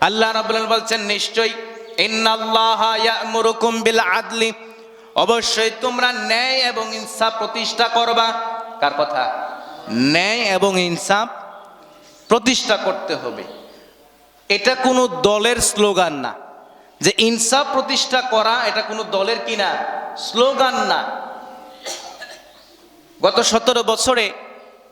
আল্লাহ আলামিন বলছেন, নিশ্চয়ই ইন্নাল্লাহা ইয়া'মুরুকুম বিল আদলি। অবশ্যই তোমরা ন্যায় এবং ইনসাফ প্রতিষ্ঠা করবা। কার কথা? ন্যায় এবং ইনসাফ প্রতিষ্ঠা করতে হবে। এটা কোনো দলের স্লোগান না। যে ইনসাফ প্রতিষ্ঠা করা, এটা কোনো দলের কিনা? স্লোগান না। গত সতেরো বছরে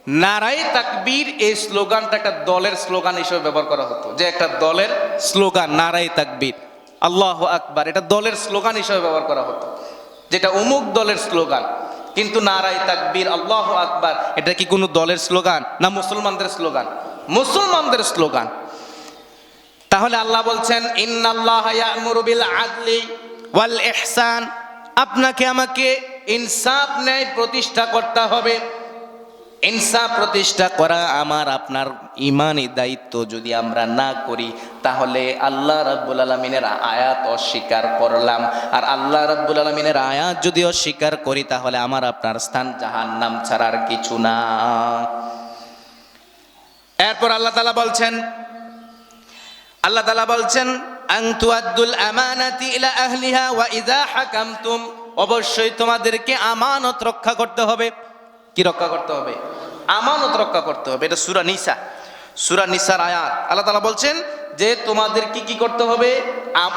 নারাই তাকবীর এই স্লোগানটা একটা দলের স্লোগান হিসেবে ব্যবহার করা হতো। যে একটা দলের স্লোগান নারাই তাকবীর। আল্লাহ আকবার, এটা দলের স্লোগান হিসেবে ব্যবহার করা হতো। যেটা অমুক দলের স্লোগান, কিন্তু নারাই তাকবীর, আল্লাহ আকবার, এটা কি কোনো দলের স্লোগান না মুসলমানদের স্লোগান? মুসলমানদের স্লোগান। তাহলে আল্লাহ বলছেন বিল আদলি ওয়াল ইহসান। আপনাকে, আমাকে ইনসাফ, ন্যায় প্রতিষ্ঠা করতে হবে। ইনসাফ প্রতিষ্ঠা করা আমার আপনার ইমানি দায়িত্ব যদি আমরা না করি, তাহলে আল্লাহ রাব্বুল আলমিনের আয়াত অস্বীকার করলাম। আর আল্লাহ রাব্বুল আলমিনের আয়াত যদি অস্বীকার করি, তাহলে আমার আপনার স্থান জাহান নাম ছাড়ার কিছু না। এরপর আল্লাহ তালা বলছেন, আল্লাহ তালা বলছেন আন্তু আব্দুল আমানাতি ইলা আহলিহা ওয়া ইদা হাকামতুম। অবশ্যই তোমাদেরকে আমানত রক্ষা করতে হবে। কি রক্ষা করতে হবে? আমানত রক্ষা করতে হবে। এটা সুরা নিসা। সুরা নিসার আয়াত। আল্লাহ তালা বলছেন যে তোমাদের কি কি করতে হবে?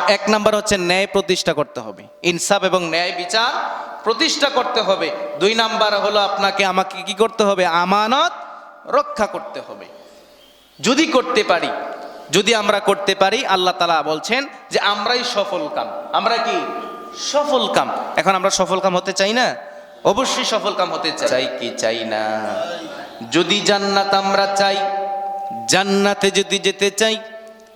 এক নাম্বার হচ্ছে ন্যায় প্রতিষ্ঠা করতে হবে। ইনসাফ এবং ন্যায় বিচার প্রতিষ্ঠা করতে হবে। দুই নাম্বার হলো আপনাকে আমাকে কি করতে হবে? আমানত রক্ষা করতে হবে। যদি করতে পারি, যদি আমরা করতে পারি, আল্লাহ তালা বলছেন যে আমরাই সফল কাম। আমরা কি? সফল কাম। এখন আমরা সফল কাম হতে চাই না? অবশ্যই সফল কাম হতে চাই। কি চাই না? যদি জান্নাত আমরা চাই, জান্নাতে যদি যেতে চাই,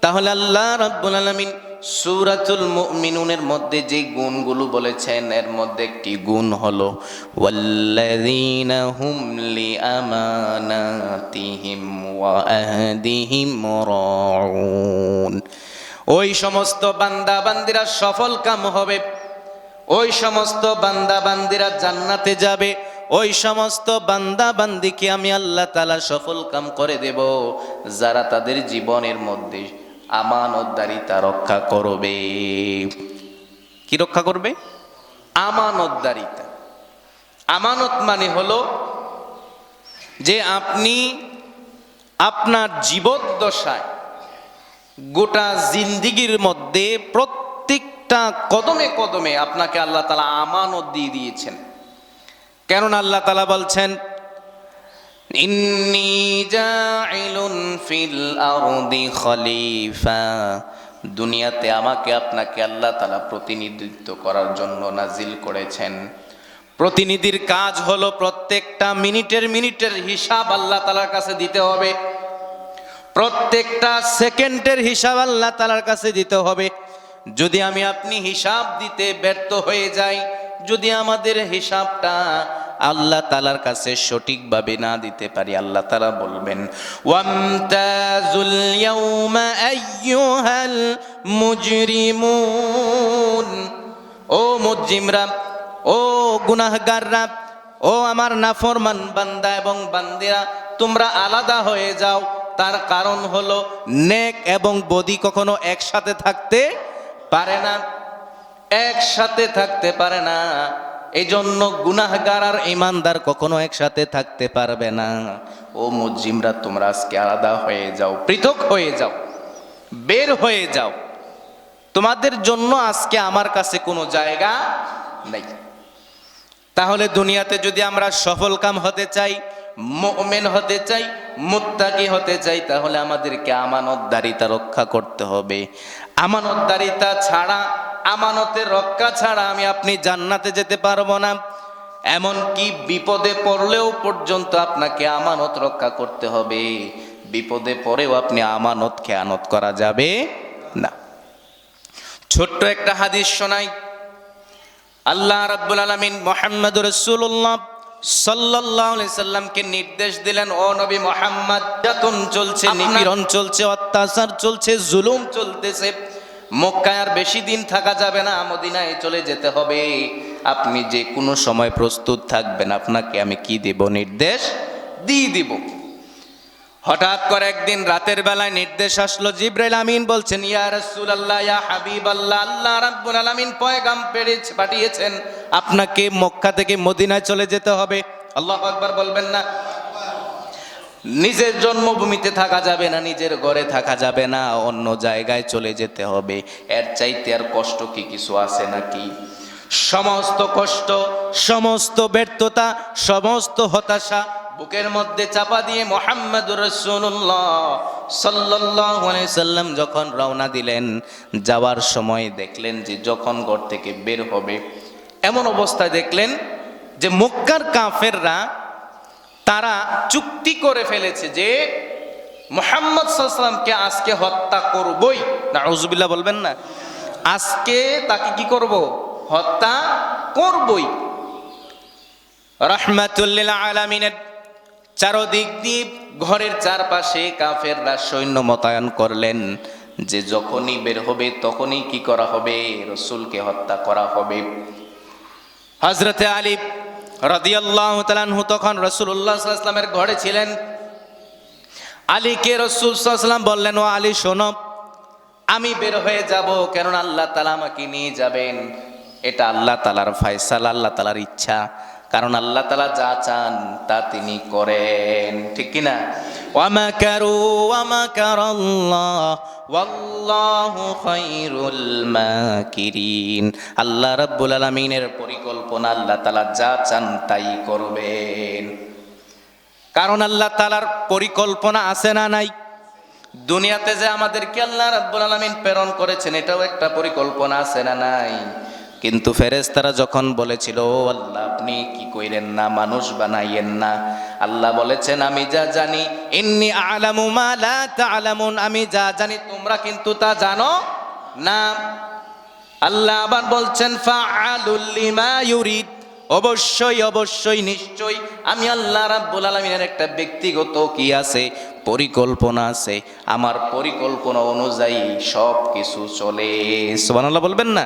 তাহলে আল্লাহ রাব্বুল আলামিন সূরাতুল মুমিনুনের মধ্যে যে গুণগুলো বলেছেন, এর মধ্যে একটি গুণ হলো, ওয়াল্লাযীনা হুম লিআমানাতিহিম ওয়া আহদিহিম রাউন। ওই সমস্ত বান্দা বান্দিরা সফল কাম হবে। ওই সমস্ত বান্দা বান্দিরা জান্নাতে যাবে, ওই সমস্ত বান্দা বান্দিকে আমি আল্লাহ তালা সফল কাম করে দেব, যারা তাদের জীবনের মধ্যে আমানতদারিতা রক্ষা করবে। কি রক্ষা করবে? আমানতদারিতা। আমানত মানে হলো যে আপনি আপনার জীবদ্দশায় গোটা জিন্দিগির মধ্যে প্রত্যেকটা কদমে কদমে আপনাকে আল্লাহ তালা আমানত দিয়ে দিয়েছেন। কেননা আল্লাহ তালা বলছেন ফিল খলিফা। দুনিয়াতে আমাকে আপনাকে আল্লাহ তালা প্রতিনিধিত্ব করার জন্য নাজিল করেছেন। প্রতিনিধির কাজ হলো প্রত্যেকটা মিনিটের মিনিটের হিসাব আল্লাহ তালার কাছে দিতে হবে। প্রত্যেকটা সেকেন্ডের হিসাব আল্লাহ তালার কাছে দিতে হবে। যদি আমি আপনি হিসাব দিতে ব্যর্থ হয়ে যাই, যদি আমাদের হিসাবটা আল্লাহ তালার কাছে সঠিকভাবে না দিতে পারি, আল্লাহ তালা বলবেন ও মুজিমরা ও গুনাহগাররা, ও আমার নাফরমান বান্দা এবং বান্দিরা, তোমরা আলাদা হয়ে যাও। তার কারণ হলো, নেক এবং বদি কখনো একসাথে থাকতে পারে না, একসাথে থাকতে পারে না এই জন্য গুনাহগার আর ইমানদার কখনো একসাথে থাকতে পারবে না। ও মুজিমরা তোমরা আজকে আলাদা হয়ে যাও, পৃথক হয়ে যাও, বের হয়ে যাও। তোমাদের জন্য আজকে আমার কাছে কোনো জায়গা নেই। তাহলে দুনিয়াতে যদি আমরা সফল কাম হতে চাই, মোমেন হতে চাই, মুত্তাকি হতে চাই, তাহলে আমাদেরকে আমানতদারিতা রক্ষা করতে হবে। আমানতদারিতা ছাড়া, আমানতের রক্ষা ছাড়া আমি আপনি জান্নাতে যেতে পারব না। এমন কি বিপদে পড়লেও পর্যন্ত আপনাকে আমানত রক্ষা করতে হবে। বিপদে পড়েও আপনি আমানত খেয়ানত করা যাবে না। ছোট্ট একটা হাদিস শোনাই। আল্লাহ রাব্বুল আলামিন মোহাম্মদ রসুল্লাহ সাল্লামকে নির্দেশ দিলেন ও নবী মোহাম্মদ যাতন চলছে নিপীড়ন চলছে অত্যাচার চলছে জুলুম চলতেছে। মক্কায় আর বেশি দিন থাকা যাবে না মদিনায় চলে যেতে হবে। আপনি যে কোনো সময় প্রস্তুত থাকবেন। আপনাকে আমি কি দেব? নির্দেশ দিয়ে দিব। হঠাৎ করে একদিন রাতের বেলায় নির্দেশ আসলো, জিব্রাইল আমিন বলছেন, ইয়া রাসূলুল্লাহ, ইয়া হাবিবাল্লাহ, আল্লাহ রাব্বুল আলামিন পয়গাম পেড়েছে পাঠিয়েছেন। আপনাকে মক্কা থেকে মদিনায় চলে যেতে হবে। আল্লাহু আকবার বলবেন না। নিজের জন্মভূমিতে থাকা যাবে না, নিজের ঘরে থাকা যাবে না, অন্য জায়গায় চলে যেতে হবে। এর চাইতে আর কষ্ট কি, কিছু আছে নাকি? সমস্ত কষ্ট, সমস্ত ব্যর্থতা, সমস্ত হতাশা বুকের মধ্যে চাপা দিয়ে মোহাম্মদ রসুল্লাহ সাল্লাহ সাল্লাম যখন রওনা দিলেন, যাওয়ার সময় দেখলেন যে যখন ঘর থেকে বের হবে, এমন অবস্থায় দেখলেন যে মক্কার কাফেররা তারা চুক্তি করে ফেলেছে যে মোহাম্মদ সাল্লামকে আজকে হত্যা করবই। না রজুবিল্লা বলবেন না। আজকে তাকে কি করব? হত্যা করবই। রহমাতুল্লিল আলামিনের চারদিক দিয়ে ঘরের চারপাশে কাফেররা সৈন্য মোতায়েন করলেন যে যখনই বের হবে তখনই কি করা হবে? রসুলকে হত্যা করা হবে। হজরতে আলী রদিয়াল্লাহ তালানহু তখন রসুল্লাহ সাল্লামের ঘরে ছিলেন। আলীকে রসুল সাল্লাম বললেন, ও আলী, শোনো, আমি বের হয়ে যাব কেননা আল্লাহ তালা আমাকে নিয়ে যাবেন। এটা আল্লাহ তালার ফয়সালা, আল্লাহ তালার ইচ্ছা। কারণ আল্লাহ তালা যা চান তা তিনি করেন। ঠিক কিনা? ওয়ামাকারু ওয়ামাকারাল্লাহ ওয়াল্লাহু খায়রুল মাকিরিন। আল্লাহ রাব্বুল আলামিনের পরিকল্পনা আল্লাহ তাআলা যা চান তাই করবেন। কারণ আল্লাহ তাআলার পরিকল্পনা আছে না নাই? দুনিয়াতে যে আমাদেরকে আল্লাহ রাব্বুল আলামিন প্রেরণ করেছেন, এটাও একটা পরিকল্পনা আছে না নাই? কিন্তু ফেরেশতারা যখন বলেছিল আল্লাহ, আপনি কি কইলেন না? মানুষ বানাইয়েন না? আল্লাহ বলেছেন, আমি যা জানি, ইন্নি আলামু মা লা তা'লামুন। আমি যা জানি, তোমরা কিন্তু তা জানো না। আল্লাহ আবার বলছেন, ফাআলুল লিমা ইউরিদ। অবশ্যই অবশ্যই, নিশ্চয়ই। আমি আল্লাহ রাব্বুল আলামিনের একটা ব্যক্তিগত কি আছে? পরিকল্পনা আছে। আমার পরিকল্পনা অনুযায়ী সব কিছু চলে। সুবহানাল্লাহ বলবেন না?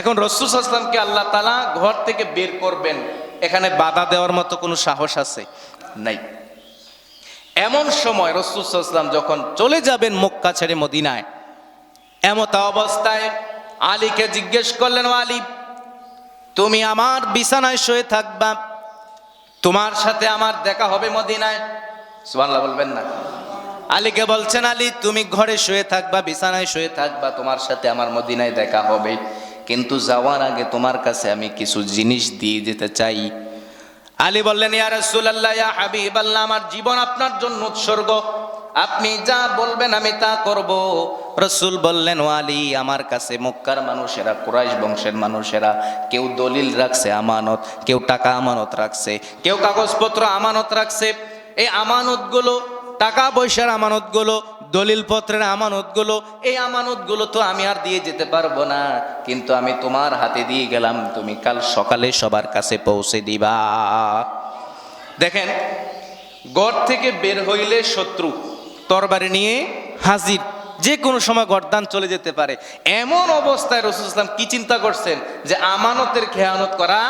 এখন রসুল আসলামকে আল্লাহ তালা ঘর থেকে বের করবেন, এখানে বাধা দেওয়ার মতো কোনো সাহস আছে? নাই। এমন সময় রসুল আসলাম যখন চলে যাবেন মক্কা ছেড়ে মদিনায়, এমত অবস্থায় আলীকে জিজ্ঞেস করলেন, আলী, তুমি আমার বিছানায় শুয়ে থাকবা, তোমার সাথে আমার দেখা হবে মদিনায়? সুবহানাল্লাহ বলবেন না। আলীকে বলছেন, আলী, তুমি ঘরে শুয়ে থাকবা, বিছানায় শুয়ে থাকবা, তোমার সাথে আমার মদিনায় দেখা হবে। কিন্তু যাওয়ার আগে তোমার কাছে আমি কিছু জিনিস দিয়ে যেতে চাই। আলী বললেন, ইয়া রাসূলুল্লাহ, ইয়া হাবিবাল্লাহ, আমার জীবন আপনার জন্য উৎসর্গ। আপনি যা বলবেন আমি তা করব। রসুল বললেন, ও আলী, আমার কাছে মক্কার মানুষেরা, কুরাইশ বংশের মানুষেরা, কেউ দলিল রাখছে আমানত, কেউ টাকা আমানত রাখছে, কেউ কাগজপত্র আমানত রাখছে। এই আমানতগুলো, টাকা পয়সার আমানতগুলো দলিলপত্রের আমানতগুলো, এই আমানতগুলো তো আমি আর দিয়ে যেতে পারব না। কিন্তু আমি তোমার হাতে দিয়ে গেলাম, তুমি কাল সকালে সবার কাছে পৌঁছে দিবা। দেখেন, গড় থেকে বের হইলে শত্রু, তরবারি নিয়ে হাজির, যে কোনো সময় গরদান চলে যেতে পারে। এমন অবস্থায় রসুল ইসলাম কি চিন্তা করছেন? যে আমানতের খেয়ানত করা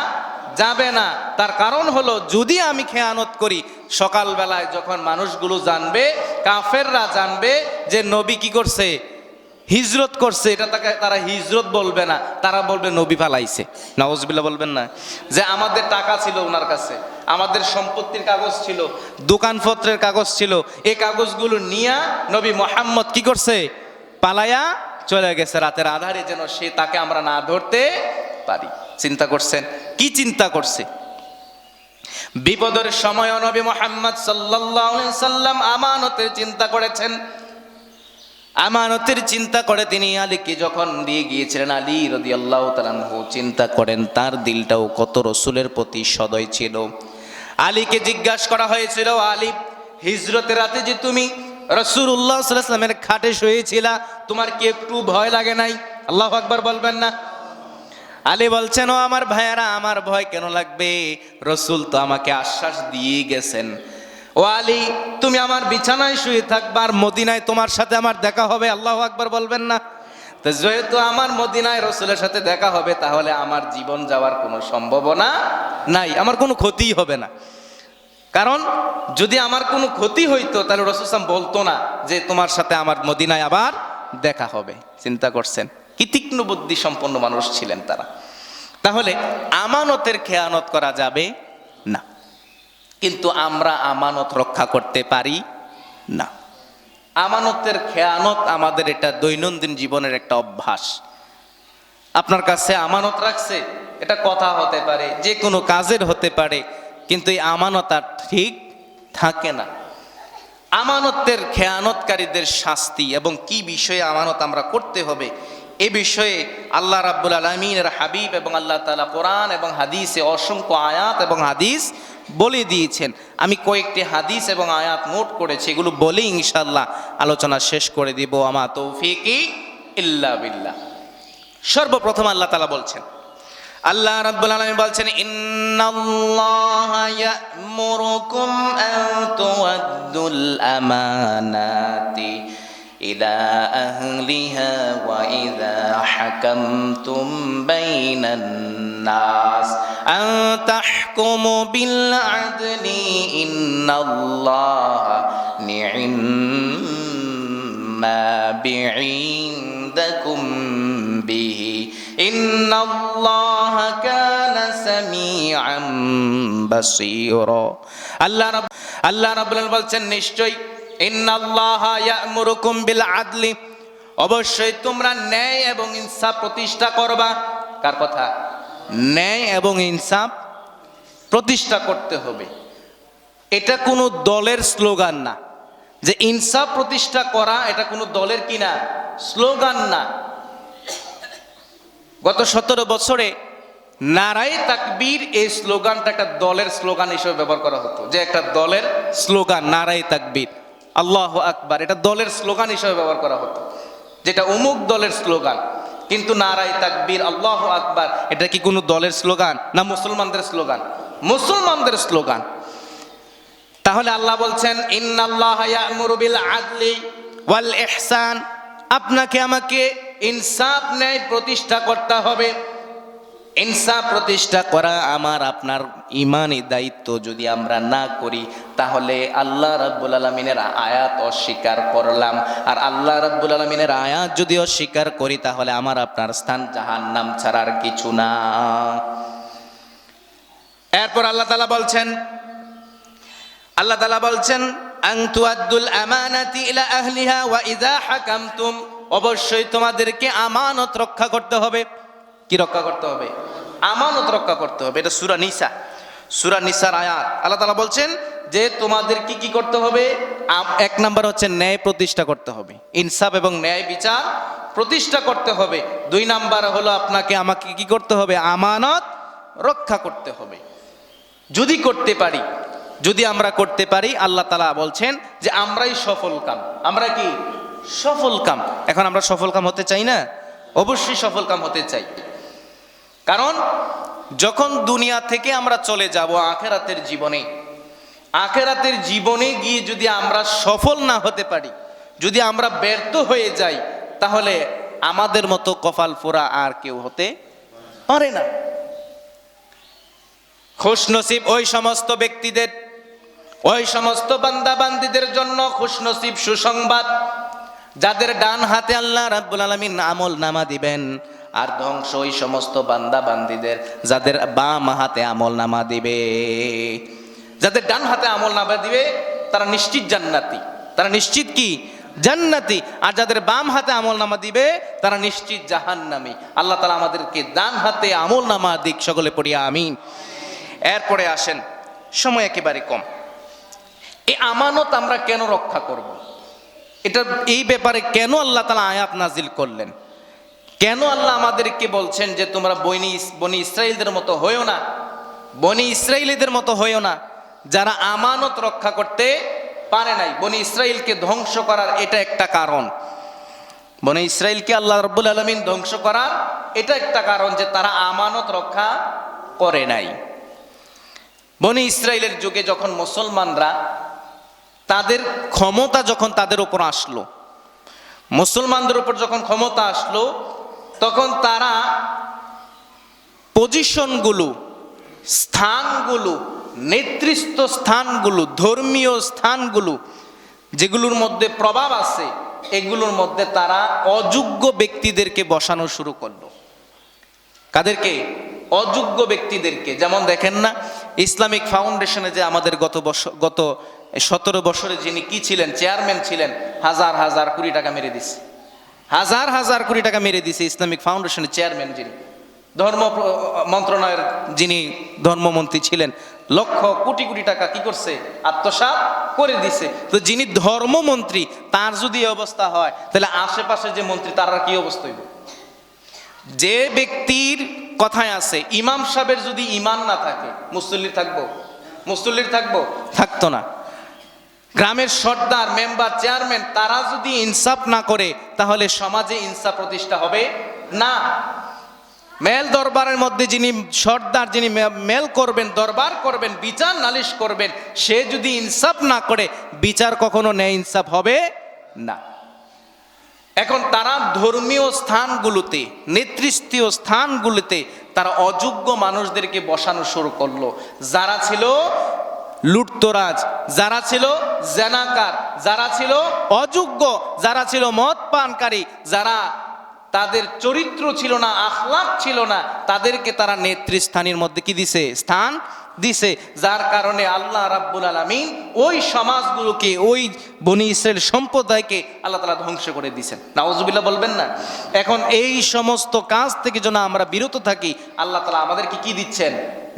যাবে না। তার কারণ হলো, যদি আমি খেয়ানত করি, সকালবেলায় যখন মানুষগুলো জানবে, কাফেররা জানবে যে নবী কি করছে, হিজরত করছে, এটা তাকে, তারা হিজরত বলবে না, তারা বলবে নবী পালাইছে। নওয়াজবিল্লা বলবেন না। যে আমাদের টাকা ছিল ওনার কাছে, আমাদের সম্পত্তির কাগজ ছিল দোকানপত্রের কাগজ ছিল, এই কাগজগুলো নিয়া নবী মোহাম্মদ কি করছে? পালায়া চলে গেছে, রাতের আধারে যেন সে তাকে আমরা না ধরতে পারি। চিন্তা করছেন? কি চিন্তা করছে? বিপদের সময় নবী মোহাম্মদ সাল্লাম আমানতের চিন্তা করেছেন। আমানতের চিন্তা করে তিনি আলীকে যখন দিয়ে গিয়েছিলেন, আলী রদি আল্লাহ তালানহু চিন্তা করেন, তার দিলটাও কত রসুলের প্রতি সদয় ছিল। আলীকে জিজ্ঞাসা করা হয়েছিল, আলী, হিজরতের রাতে যে তুমি রসুল উল্লাহ সাল্লামের খাটে শুয়েছিলা, তোমার কি একটু ভয় লাগে নাই? আল্লাহ আকবার বলবেন না। আলী বলছেন, ও আমার ভাইয়ারা, আমার ভয় কেন লাগবে? রসুল তো আমাকে আশ্বাস দিয়ে গেছেন। ও আলী, তুমি আমার বিছানায় শুয়ে থাকবার মদিনায় তোমার সাথে আমার দেখা হবে। আল্লাহ আকবার বলবেন না। তো যেহেতু আমার মদিনায় রসুলের সাথে দেখা হবে, তাহলে আমার জীবন যাওয়ার কোনো সম্ভাবনা নাই। আমার কোনো ক্ষতিই হবে না। কারণ যদি আমার কোনো ক্ষতি হইতো, তাহলে রসুলাম বলতো না যে তোমার সাথে আমার মদিনায় আবার দেখা হবে। চিন্তা করছেন? তীক্ষ্ণ বুদ্ধি সম্পন্ন মানুষ ছিলেন তারা। তাহলে আমানতের খেয়ানত করা যাবে না। কিন্তু আমরা আমানত রক্ষা করতে পারি না। আমানতের খেয়ানত আমাদের এটা দৈনন্দিন জীবনের একটা অভ্যাস। আপনার কাছে আমানত রাখছে, এটা কথা হতে পারে যে কোনো কাজের হতে পারে, কিন্তু এই আমানত আর ঠিক থাকে না। আমানতের খেয়ানতকারীদের শাস্তি এবং কি বিষয়ে আমানত আমরা করতে হবে এ বিষয়ে আল্লাহ রাব্বুল আলমিনের হাবিব এবং আল্লাহ তালা কোরআন এবং হাদিসে অসংখ্য আয়াত এবং হাদিস বলে দিয়েছেন। আমি কয়েকটি হাদিস এবং আয়াত নোট করেছি, এগুলো বলে ইনশাল্লাহ আলোচনা শেষ করে দিব। আমা তৌফিকি ইল্লা বিল্লাহ। সর্বপ্রথম আল্লাহ তালা বলছেন, আল্লাহ রাব্বুল আলামিন বলছেন, ইন্নাল্লাহা ইয়া'মুরুকুম আন তুওয়াদ্দুল আমানাতি ইলা আহলিহা ওয়া ইযা হাকামতুম বাইনান নাস আন তাহকুমু বিল আদলি ইন্নাল্লাহা নি'ম্মা বি'ইনদাকুম বিহি إن الله كان سميعا بصيرا আল্লাহ রাব আল্লাহ রাব্বুল আলামিন বলছেন নিশ্চয়ই ইন্নাল্লাহ আদলি অবশ্যই তোমরা ন্যায় এবং ইনসাফ প্রতিষ্ঠা করবা। কার কথা? ন্যায় এবং ইনসাফ প্রতিষ্ঠা করতে হবে। এটা কোনো দলের স্লোগান না। যে ইনসাফ প্রতিষ্ঠা করা এটা কোনো দলের কিনা? স্লোগান না। গত সতেরো বছরে নারাই তাকবীর এই স্লোগানটা একটা দলের স্লোগান হিসেবে ব্যবহার করা হতো। যে একটা দলের স্লোগান নারাই তাকবীর। আল্লাহ আকবার। এটা দলের স্লোগান হিসেবে ব্যবহার করা হতো। যেটা অমুক দলের স্লোগান। কিন্তু নারাই তাকবীর, আল্লাহ আকবার, এটা কি কোনো দলের স্লোগান না মুসলমানদের স্লোগান? মুসলমানদের স্লোগান। তাহলে আল্লাহ বলছেন আদলি ওয়াল ইহসান। আপনাকে, আমাকে ইনসাফ, ন্যায় প্রতিষ্ঠা করতে হবে। ইনসাফ প্রতিষ্ঠা করা আমার আপনার ইমানি দায়িত্ব যদি আমরা না করি, তাহলে আল্লাহ রাব্বুল আলমিনের আয়াত অস্বীকার করলাম। আর আল্লাহ রাব্বুল আলমিনের আয়াত যদি অস্বীকার করি, তাহলে আমার আপনার স্থান জাহান নাম ছাড়ার কিছু না। এরপর আল্লাহ তালা বলছেন, আল্লাহ তালা বলছেন আংতুয়াদ্দুল আমানাতি ইলা আহলিহা ওয়া ইযা হাকামতুম। অবশ্যই তোমাদেরকে আমানত রক্ষা করতে হবে। কি রক্ষা করতে হবে? আমানত রক্ষা করতে হবে। এটা সুরা নিসা। সুরা নিসার আয়াত। আল্লাহ তাআলা বলছেন যে তোমাদের কি কি করতে হবে? এক নাম্বার হচ্ছে ন্যায় প্রতিষ্ঠা করতে হবে। ইনসাফ এবং ন্যায় বিচার প্রতিষ্ঠা করতে হবে। দুই নাম্বার হলো আপনাকে আমাকে কি করতে হবে? আমানত রক্ষা করতে হবে। যদি করতে পারি, যদি আমরা করতে পারি, আল্লাহ তালা বলছেন যে আমরাই সফল কাম। আমরা কি? সফল কাম। এখন আমরা সফল কাম হতে চাই না? অবশ্যই সফল কাম হতে চাই। কারণ, যখন দুনিয়া থেকে আমরা চলে যাব আখেরাতের জীবনে আখেরাতের জীবনে গিয়ে যদি আমরা সফল না হতে পারি, যদি আমরা ব্যর্থ হয়ে যাই, তাহলে আমাদের মতো কপাল ফোরা আর কেউ হতে পারে না। খুশনসিব ওই সমস্ত ব্যক্তিদের, ওই সমস্ত বান্দা বান্দিদের জন্য খুশনসিব সুসংবাদ, যাদের ডান হাতে আল্লাহ রাব্বুল আলামিন আমল নামা দিবেন। আর ধ্বংস ওই সমস্ত বান্দা বান্দিদের যাদের বাম হাতে আমল নামা দিবে। যাদের ডান হাতে আমল নামা দিবে, তারা নিশ্চিত জান্নাতি। তারা নিশ্চিত কি? জান্নাতি। আর যাদের বাম হাতে আমল নামা দিবে, তারা নিশ্চিত জাহান্নামী। আল্লাহ তালা আমাদেরকে ডান হাতে আমল নামা দিক, সকলে পড়িয়া আমিন। এরপরে আসেন, সময় একেবারে কম। এই আমানত আমরা কেন রক্ষা করব। এটা এই ব্যাপারে কেন আল্লাহ তালা আয়াত নাজিল করলেন? কেন আল্লাহ আমাদেরকে বলছেন যে তোমরা বনি বনি ইসরায়েলদের মতো হয়েও না? বনি ইসরায়েলিদের মতো হয়েও না, যারা আমানত রক্ষা করতে পারে নাই। বনি ইসরায়েলকে ধ্বংস করার এটা একটা কারণ। বনে ইসরায়েলকে আল্লাহ রব্বুল আলমিন ধ্বংস করার এটা একটা কারণ যে তারা আমানত রক্ষা করে নাই। বনি ইসরায়েলের যুগে যখন মুসলমানরা তাদের ক্ষমতা যখন তাদের উপর আসলো, মুসলমানদের উপর যখন ক্ষমতা আসলো তখন তারা পজিশনগুলো, স্থানগুলো, নেতৃত্ব স্থানগুলো, ধর্মীয় স্থানগুলো, যেগুলোর মধ্যে প্রভাব আছে, এগুলোর মধ্যে তারা অযোগ্য ব্যক্তিদেরকে বসানো শুরু করল। কাদেরকে? অযোগ্য ব্যক্তিদেরকে। যেমন দেখেন না, ইসলামিক ফাউন্ডেশনে যে আমাদের গত বছর গত সতেরো বছরে যিনি কি ছিলেন, চেয়ারম্যান ছিলেন, হাজার হাজার কোটি টাকা মেরে দিছে। হাজার হাজার কোটি টাকা মেরে দিছে ইসলামিক ফাউন্ডেশনের চেয়ারম্যান যিনি, ধর্ম মন্ত্রণালয়ের যিনি ধর্মমন্ত্রী ছিলেন, লক্ষ কোটি কোটি টাকা কি করছে? আত্মসাৎ করে দিছে। তো যিনি ধর্মমন্ত্রী, তার যদি এই অবস্থা হয়, তাহলে আশেপাশে যে মন্ত্রী, তার কি অবস্থা হইব? যে ব্যক্তির কথায় আছে, ইমাম সাহেবের যদি ইমান না থাকে, মুসল্লির থাকব? মুসল্লির থাকব? থাকতো না। গ্রামের সর্দার, মেম্বার, চেয়ারম্যান, তারা যদি ইনসাফ না করে, তাহলে সমাজে ইনসাফ প্রতিষ্ঠা হবে? না। মেল দরবারের মধ্যে যিনি সর্দার, যিনি মেল করবেন, দরবার করবেন, বিচার নালিশ করবেন, সে যদি ইনসাফ না করে, বিচার কখনো ন্যায় ইনসাফ হবে? না। এখন তারা ধর্মীয় স্থানগুলোতে, নেতৃস্থানীয় স্থানগুলোতে, তারা অযোগ্য মানুষদেরকে বসানো শুরু করল। যারা ছিল লুটতরাজ, যারা ছিল জেনাকার, যারা ছিল অযোগ্য, যারা ছিল মদ পানকারী, যারা তাদের চরিত্র ছিল না আখলাক ছিল না, তাদেরকে তারা নেতৃস্থানীর মধ্যে কি দিছে? স্থান দিছে। যার কারণে আল্লাহ রাব্বুল আলামিন ওই সমাজগুলোকে, ওই বনি ইসরায়েল সম্প্রদায়কে আল্লাহ তালা ধ্বংস করে দিয়েছেন নাউজুবিল্লাহ বলবেন না? এখন এই সমস্ত কাজ থেকে যেন আমরা বিরত থাকি, আল্লাহ তালা আমাদেরকে কি দিচ্ছেন?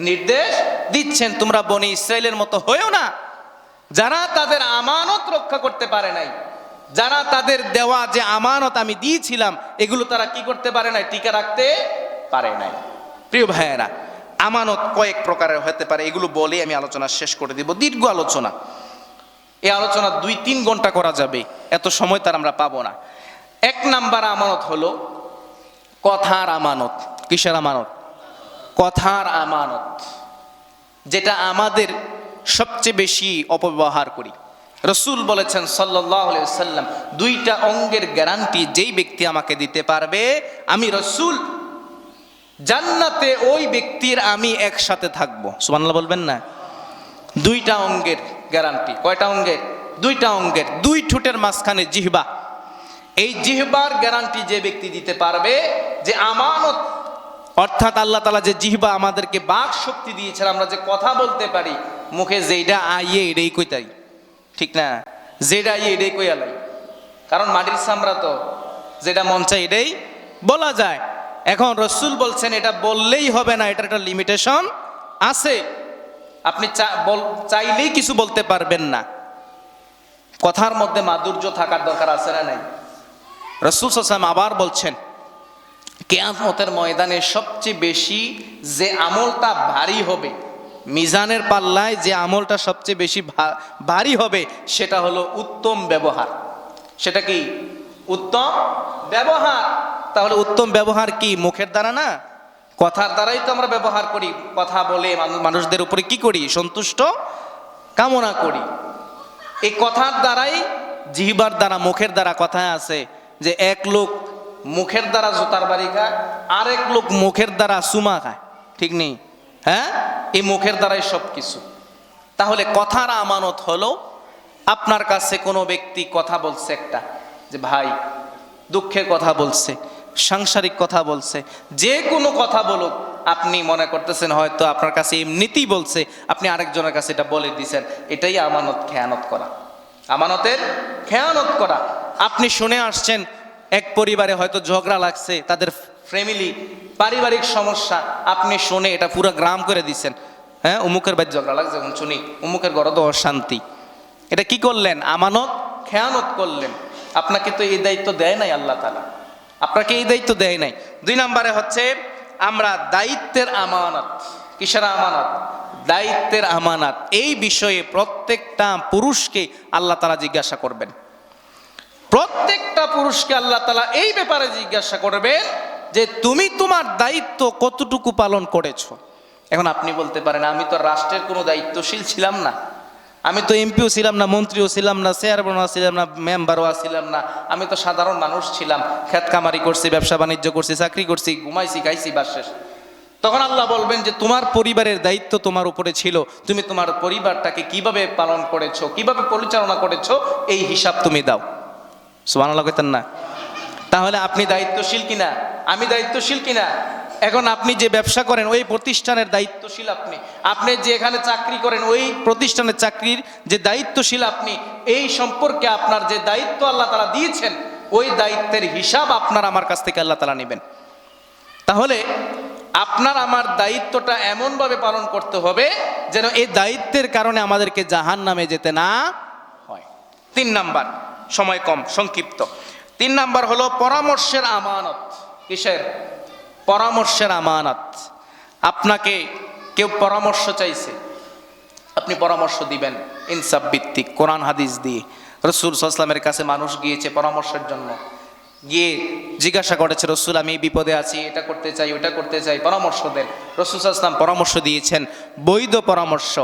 নির্দেশ দিচ্ছেন তোমরা বনি ইসরায়েলের মতো হয়েও না। যারা তাদের আমানত রক্ষা করতে পারে নাই, যারা তাদের দেওয়া যে আমানত আমি দিয়েছিলাম, এগুলো তারা কি করতে পারে নাই, টিকে রাখতে পারে নাই। প্রিয় ভাইয়েরা, আমানত কয়েক প্রকারের হতে পারে, এগুলো বলে আমি আলোচনা শেষ করে দিব, দীর্ঘ আলোচনা। এই আলোচনা দুই তিন ঘণ্টা করা যাবে, এত সময় তার আমরা পাবো না। এক নাম্বার আমানত হলো কথার আমানত। কিসের আমানত? কথার আমানত। যেটা আমাদের সবচেয়ে বেশি অপব্যবহার করি। রসুল বলেছেন সাল্লাহ সাল্লাম দুইটা অঙ্গের গ্যারান্টি যেই ব্যক্তি আমাকে দিতে পারবে, আমি রসুল। জান্নাতে ওই ব্যক্তির আমি একসাথে থাকব। সুবহানাল্লাহ বলবেন না? দুইটা অঙ্গের গ্যারান্টি কয়টা অঙ্গের? দুইটা অঙ্গের। দুই ঠোঁটের মাঝখানে জিহবা। এই জিহবার গ্যারান্টি যে ব্যক্তি দিতে পারবে, যে আমানত অর্থাৎ আল্লাহ তালা যে জিহবা আমাদেরকে বাক শক্তি দিয়েছেন, আমরা যে কথা বলতে পারি, মুখে যেইটা আইয়ে এটাই কইতাই ঠিক না? যেটা আইয়ে এটাই কইয়ালাই কারণ মাটির সামরা তো যেটা মন চাই এটাই বলা যায়। এখন রসুল বলছেন, এটা বললেই হবে না, এটার একটা লিমিটেশন আছে। আপনি চাইলেই কিছু বলতে পারবেন না। কথার মধ্যে মাধুর্য থাকার দরকার আছে না নাই? রসুল সাসাম আবার বলছেন কেয়ামতের ময়দানে সবচেয়ে বেশি যে আমলটা ভারী হবে, মিজানের পাল্লায় যে আমলটা সবচেয়ে বেশি ভারী হবে, সেটা হলো উত্তম ব্যবহার। সেটা কি? উত্তম ব্যবহার। তাহলে উত্তম ব্যবহার কি? মুখের দ্বারা না? কথার দ্বারাই তো আমরা ব্যবহার করি। কথা বলে মানুষদের উপরে কি করি? সন্তুষ্ট কামনা করি। এই কথার দ্বারাই জিহিবার দ্বারা, মুখের দ্বারা কথায় আছে যে এক লোক মুখের দ্বারা জুতার বাড়ি খায়, আরেক লোক মুখের দ্বারা সুমা খায়। ঠিক নেই? হ্যাঁ? এই মুখের দ্বারাই সব কিছু তাহলে কথার আমানত হলো, আপনার কাছে কোনো ব্যক্তি কথা বলছে একটা, যে ভাই, দুঃখের কথা বলছে, সাংসারিক কথা বলছে, যে কোনো কথা বলুক, আপনি মনে করতেছেন হয়তো আপনার কাছে এমনিতেই বলছে, আপনি আরেকজনের কাছে এটা বলে দিয়েছেন এটাই আমানত খেয়ানত করা। আমানতের খেয়ানত করা। আপনি শুনে আসছেন এক পরিবারে হয়তো ঝগড়া লাগছে, তাদের ফ্যামিলি পারিবারিক সমস্যা, আপনি শুনে এটা পুরো গ্রাম করে দিচ্ছেন হ্যাঁ অমুকের বাড়ি ঝগড়া লাগছে, এখন শুনি, অমুকের ঘরে তো অশান্তি। এটা কি করলেন? আমানত, খেয়ানত করলেন। আপনাকে তো এই দায়িত্ব দেয় নাই আল্লাহ তালা আপনাকে এই দায়িত্ব দেয় নাই। দুই নম্বরে হচ্ছে, আমরা দায়িত্বের আমানত। কিসের আমানত? দায়িত্বের আমানত। এই বিষয়ে প্রত্যেকটা পুরুষকে আল্লাহ তালা জিজ্ঞাসা করবেন। প্রত্যেকটা পুরুষকে আল্লাহ তালা এই ব্যাপারে জিজ্ঞাসা করবেন যে তুমি তোমার দায়িত্ব কতটুকু পালন করেছ? এখন আপনি বলতে পারেন, আমি তো রাষ্ট্রের কোনো দায়িত্বশীল ছিলাম না। আমি তো এমপিও ছিলাম না, মন্ত্রীও ছিলাম না, চেয়ারম্যানও ছিলাম না, মেম্বারও ছিলাম না। আমি তো সাধারণ মানুষ ছিলাম, খেত কামারি করছি, ব্যবসা বাণিজ্য করছি, চাকরি করছি, ঘুমাইছি, খাইছি, বাস শেষ। তখন আল্লাহ বলবেন যে তোমার পরিবারের দায়িত্ব তোমার উপরে ছিল, তুমি তোমার পরিবারটাকে কীভাবে পালন করেছ, কীভাবে পরিচালনা করেছ, এই হিসাব তুমি দাও। সুবান আল্লাহ কইতেন না। তাহলে আপনি দায়িত্বশীল কিনা? আমি দায়িত্বশীল কিনা? এখন আপনি যে ব্যবসা করেন, ওই প্রতিষ্ঠানের দায়িত্বশীল আপনি। আপনি যে এখানে চাকরি করেন, ওই প্রতিষ্ঠানের চাকরির যে দায়িত্বশীল আপনি, এই সম্পর্কে আপনার যে দায়িত্ব আল্লাহ তালা দিয়েছেন, ওই দায়িত্বের হিসাব আপনার আমার কাছ থেকে আল্লাহ তালা নেবেন। তাহলে আপনার আমার দায়িত্বটা এমনভাবে পালন করতে হবে যেন এই দায়িত্বের কারণে আমাদেরকে জাহান নামে যেতে না হয়। তিন নাম্বার সময় কম, সংক্ষিপ্ত। তিন নাম্বার হলো পরামর্শের আমানত। কিসের? পরামর্শের আমানত। আপনাকে কেউ পরামর্শ চাইছে, আপনি পরামর্শ দিবেন ইনসাফ ভিত্তিক, কোরআন, হাদিস দিয়ে। রসুল সাল্লামের কাছে মানুষ গিয়েছে পরামর্শের জন্য। গিয়ে জিজ্ঞাসা করেছে, রসুল, আমি বিপদে আছি, এটা করতে চাই, ওটা করতে চাই, পরামর্শ দেন। রসুল সাল্লাম পরামর্শ দিয়েছেন, বৈধ পরামর্শ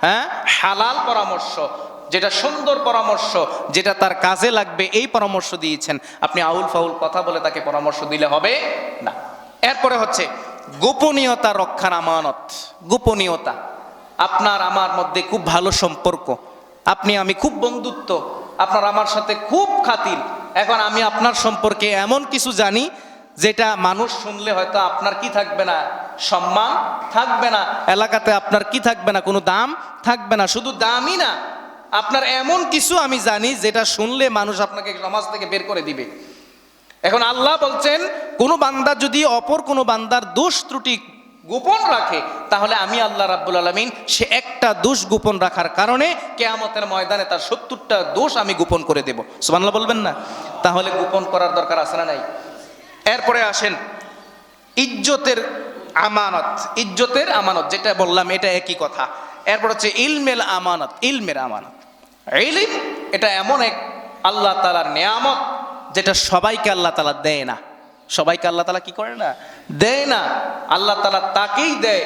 হ্যাঁ? হালাল পরামর্শ। যেটা সুন্দর পরামর্শ, যেটা তার কাজে লাগবে, এই পরামর্শ দিয়েছেন। আপনি আউল ফাউল কথা বলে তাকে পরামর্শ দিলে হবে না। এরপরে হচ্ছে, গোপনীয়তা রক্ষার আমানত। গোপনীয়তা। আপনার আমার মধ্যে খুব ভালো সম্পর্ক। আপনি আমি খুব বন্ধুত্ব। আপনার আমার সাথে খুব খাতির। এখন আমি আপনার সম্পর্কে এমন কিছু জানি, যেটা মানুষ শুনলে হয়তো আপনার কি থাকবে না? সম্মান থাকবে না। এলাকাতে আপনার কি থাকবে না? কোনো দাম থাকবে না। শুধু দামই না আপনার এমন কিছু আমি জানি যেটা শুনলে মানুষ আপনাকে সমাজ থেকে বের করে দিবে। এখন আল্লাহ বলছেন, কোন বান্দা যদি অপর কোনো বান্দার দোষ ত্রুটি গোপন রাখে, তাহলে আমি আল্লাহ রাব্বুল আলমিন সে একটা দোষ গোপন রাখার কারণে কেয়ামতের ময়দানে তার সত্তরটা দোষ আমি গোপন করে দেব। সুবহানাল্লাহ বলবেন না? তাহলে গোপন করার দরকার আছে না নাই? এরপরে আসেন, ইজ্জতের আমানত ইজ্জতের আমানত, যেটা বললাম এটা একই কথা। এরপর হচ্ছে ইলমেল আমানত, ইলমের আমানত। ইলিম, এটা এমন এক আল্লাহ তালার নিয়ামত যেটা সবাইকে আল্লাহ তালা দেয় না। সবাইকে আল্লাহ তালা কি করে না? দেয় না। আল্লাহ তালা তাকেই দেয়।